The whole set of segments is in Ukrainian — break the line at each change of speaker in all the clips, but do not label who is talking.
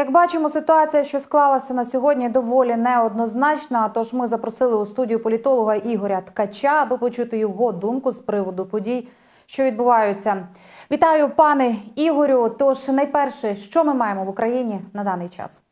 Як бачимо, ситуація, що склалася на сьогодні, доволі неоднозначна. Тож ми запросили у студію політолога Ігоря Ткача, аби почути його думку з приводу подій, що відбуваються. Вітаю, пане Ігорю. Тож найперше, що ми маємо в Україні на даний час?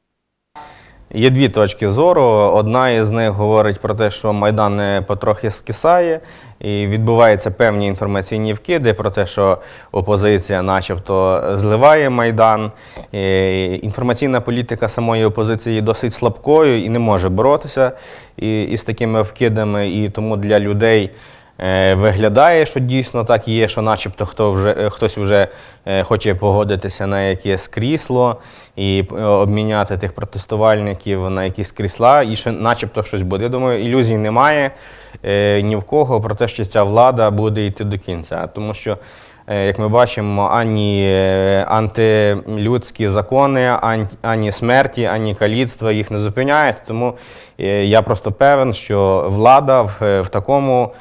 Є дві точки зору. Одна із них говорить про те, що Майдан е, потрохи скисає, і відбуваються певні інформаційні вкиди про те, що опозиція, начебто, зливає Майдан. Е, Інформаційна політика самої опозиції досить слабкою і не може боротися із такими вкидами. І тому для людей. Е, Виглядає, що дійсно так є, що начебто хто вже, е, хтось вже е, хоче погодитися на якесь крісло і обміняти тих протестувальників на якісь крісла, і що начебто щось буде. Я думаю, ілюзій немає ні в кого про те, що ця влада буде йти до кінця. Тому що, як ми бачимо, ані антилюдські закони, ані, смерті, ані каліцтва їх не зупиняють. Тому я просто певен, що влада в, такому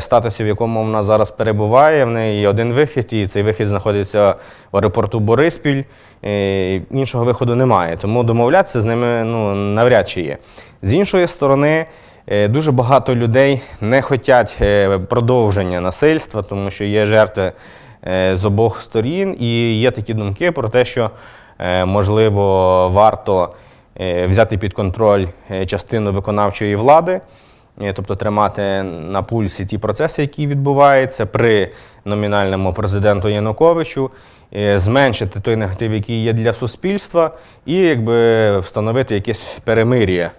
статусі, в якому вона зараз перебуває. В неї є один вихід, і цей вихід знаходиться в аеропорту Бориспіль. Е, Іншого виходу немає. Тому домовлятися з ними ну, навряд чи є. З іншої сторони, е, дуже багато людей не хочуть е, продовження насильства, тому що є жертви е, з обох сторін, і є такі думки про те, що е, можливо варто е, взяти під контроль е, частину виконавчої влади. Е, Тобто тримати на пульсі ті процеси, які відбуваються при номінальному президенту Януковичу, е, зменшити той негатив, який є для суспільства, і якби встановити якесь перемир'я.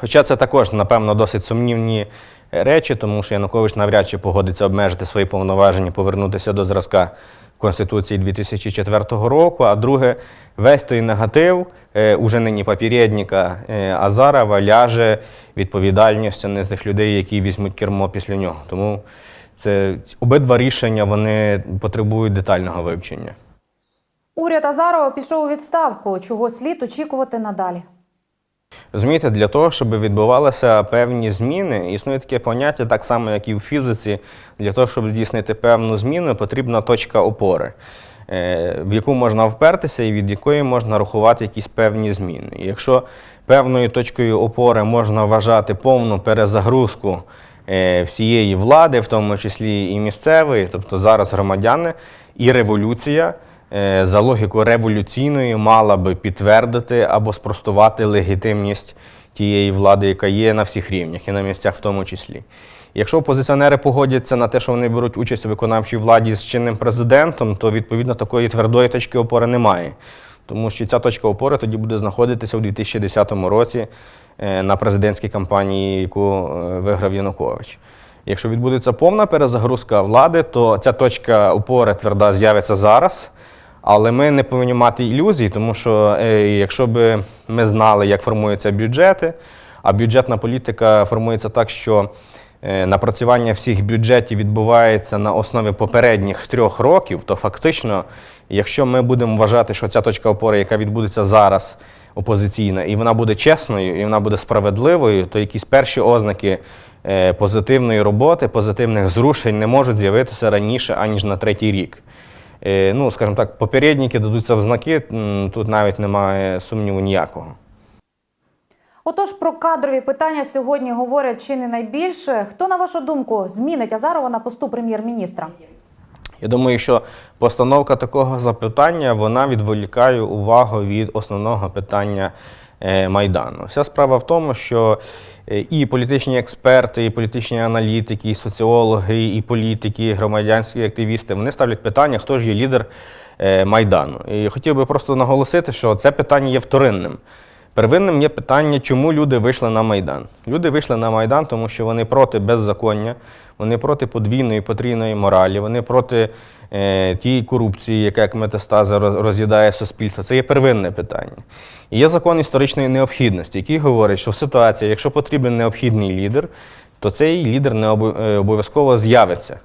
Хоча це також, напевно, досить сумнівні речі, тому що Янукович навряд чи погодиться обмежити свої повноваження, повернутися до зразка Конституції 2004 року. А друге, весь той негатив е, уже нині попередника е, Азарова ляже відповідальністю на тих людей, які візьмуть кермо після нього. Тому це обидва рішення вони потребують детального вивчення.
Уряд Азарова пішов у відставку. Чого слід очікувати надалі?
Розумієте, для того, щоб відбувалися певні зміни, існує таке поняття, так само, як і в фізиці. Для того, щоб здійснити певну зміну, потрібна точка опори, е, в яку можна впертися і від якої можна рахувати якісь певні зміни. Якщо певною точкою опори можна вважати повну перезагрузку е, всієї влади, в тому числі і місцевої, тобто зараз громадяни, і революція за логіку революційною мала би підтвердити або спростувати легітимність тієї влади, яка є на всіх рівнях і на місцях в тому числі. Якщо опозиціонери погодяться на те, що вони беруть участь у виконавчій владі з чинним президентом, то відповідно такої твердої точки опори немає. Тому що ця точка опори тоді буде знаходитися у 2010 році е, на президентській кампанії, яку е, виграв Янукович. Якщо відбудеться повна перезагрузка влади, то ця точка опори тверда з'явиться зараз. Але ми не повинні мати ілюзій, тому що е, якщо б ми знали, як формуються бюджети, а бюджетна політика формується так, що е, напрацювання всіх бюджетів відбувається на основі попередніх трьох років, то фактично, якщо ми будемо вважати, що ця точка опори, яка відбудеться зараз, опозиційна, і вона буде чесною, і вона буде справедливою, то якісь перші ознаки е, позитивної роботи, позитивних зрушень не можуть з'явитися раніше, аніж на третій рік. Е, Ну, скажімо так, попередники дадуться в знаки, тут навіть немає сумніву ніякого.
Отож, про кадрові питання сьогодні говорять чи не найбільше. Хто, на вашу думку, змінить Азарова на посту прем'єр-міністра?
Я думаю, що постановка такого запитання вона відволікає увагу від основного питання Майдану. Вся справа в тому, що е, і політичні експерти, і політичні аналітики, і соціологи, і політики, і громадянські активісти вони ставлять питання, хто ж є лідер е, Майдану. І хотів би просто наголосити, що це питання є вторинним. Первинним є питання, чому люди вийшли на Майдан. Люди вийшли на Майдан, тому що вони проти беззаконня, вони проти подвійної, потрійної моралі, вони проти е, тієї корупції, яка як метастаза роз'їдає суспільство. Це є первинне питання. І є закон історичної необхідності, який говорить, що в ситуації, якщо потрібен необхідний лідер, то цей лідер не е, обов'язково з'явиться.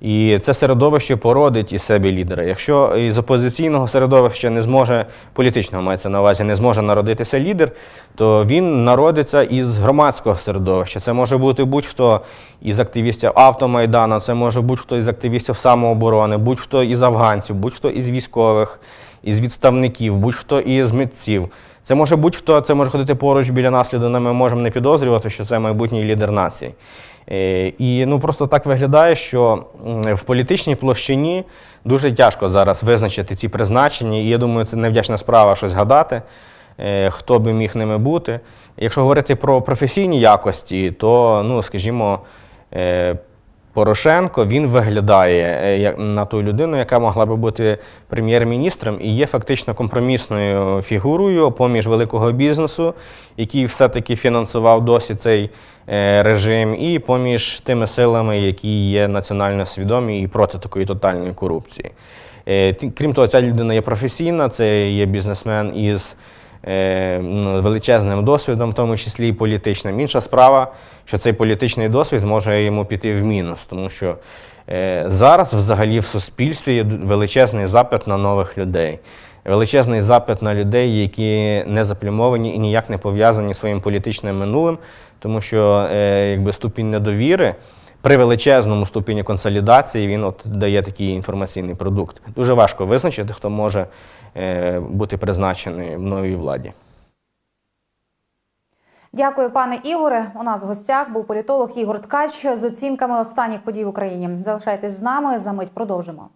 І це середовище породить із себе лідера. Якщо із опозиційного середовища не зможе, політичного мається на увазі, не зможе народитися лідер, то він народиться із громадського середовища. Це може бути будь-хто із активістів автомайдану, це може будь-хто із активістів самооборони, будь-хто із афганців, будь-хто із військових, із відставників, будь-хто із митців. Це може будь-хто, це може ходити поруч біля нас людина, ми можемо не підозрювати, що це майбутній лідер нації. Е, І ну просто так виглядає, що в політичній площині дуже тяжко зараз визначити ці призначення. І я думаю, це невдячна справа щось гадати, е, хто би міг ними бути. Якщо говорити про професійні якості, то, ну, скажімо, е, Порошенко він виглядає е, на ту людину, яка могла би бути прем'єр-міністром і є фактично компромісною фігурою поміж великого бізнесу, який все-таки фінансував досі цей е, режим, і поміж тими силами, які є національно свідомі і проти такої тотальної корупції. Е, Крім того, ця людина є професійна, це є бізнесмен із величезним досвідом, в тому числі і політичним. Інша справа, що цей політичний досвід може йому піти в мінус, тому що е, зараз взагалі в суспільстві є величезний запит на нових людей. Величезний запит на людей, які не заплямовані і ніяк не пов'язані своїм політичним минулим, тому що е, якби ступінь недовіри при величезному ступені консолідації він от дає такий інформаційний продукт. Дуже важко визначити, хто може е, бути призначений в новій владі.
Дякую, пане Ігоре. У нас в гостях був політолог Ігор Ткач з оцінками останніх подій в Україні. Залишайтесь з нами. За мить продовжимо.